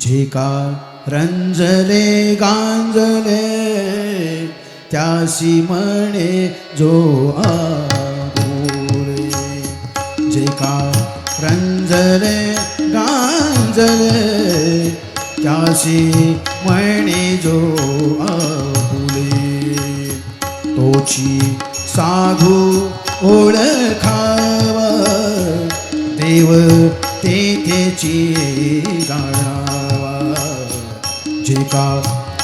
झेका रंजले गांजले त्यासी म्हणे जो आपुले झेका रंजले गांजले त्यासी म्हणे जो आपुले. तोची साधू ओळखाव. देव तेथेची जाणावा. जे का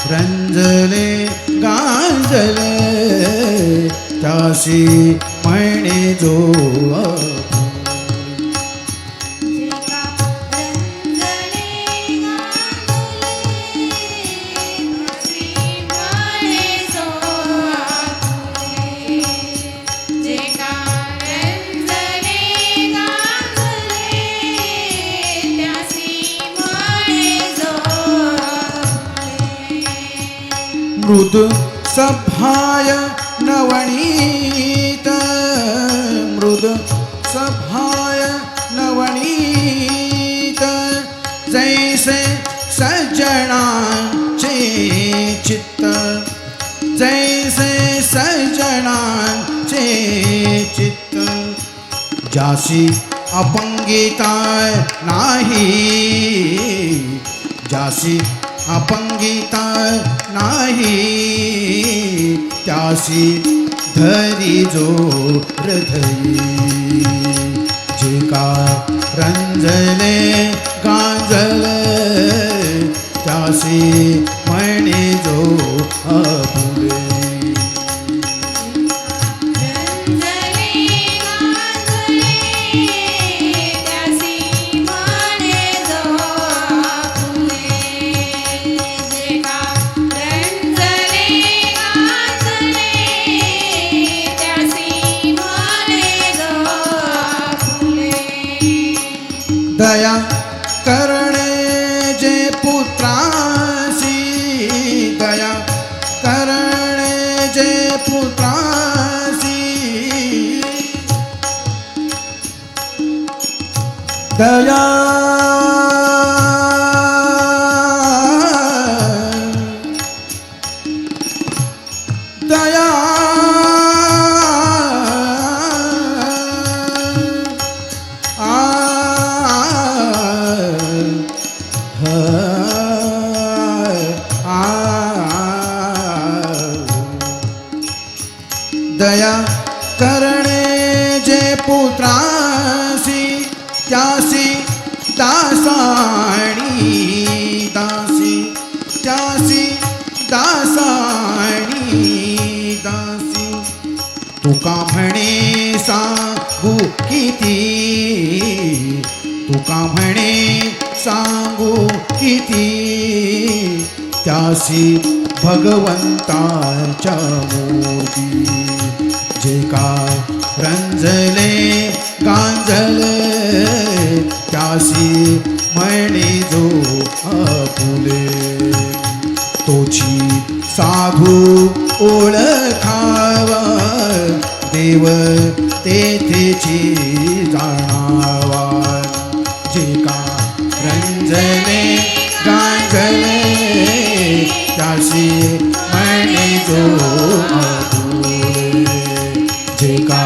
रंजले गांजले त्याशी म्हणे जो मृद सभाय नवनीत। मृद सभाय नवनीत। जैसे सज्जनाचे चित्त। जैसे सज्जनाचे चित्त। जासी अपंगिता नाही जासी अपंगिता नाही त्यासी धरी जो हृदयी. जिका का रंजले गांजले त्यासी दया करणे जे पुत्रासी दया करणे जे पुत्रासी दया तुका म्हणे सांगू किती? तुका म्हणे सांगू किती? त्यासी भगवंताच्या मोदी जे का रंजले गांजले त्यासी म्हणे जो आपुले. तोची साधू ओळखावा देव तेथेची जाणावा जिका रंजने गांजले त्याशी म्हणे जो जिका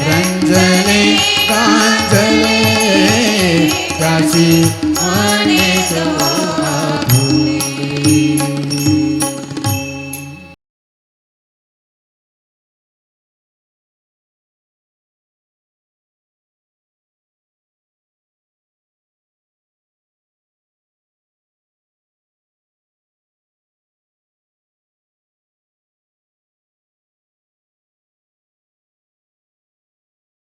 रंजने गांजले त्याशी म्हणे जो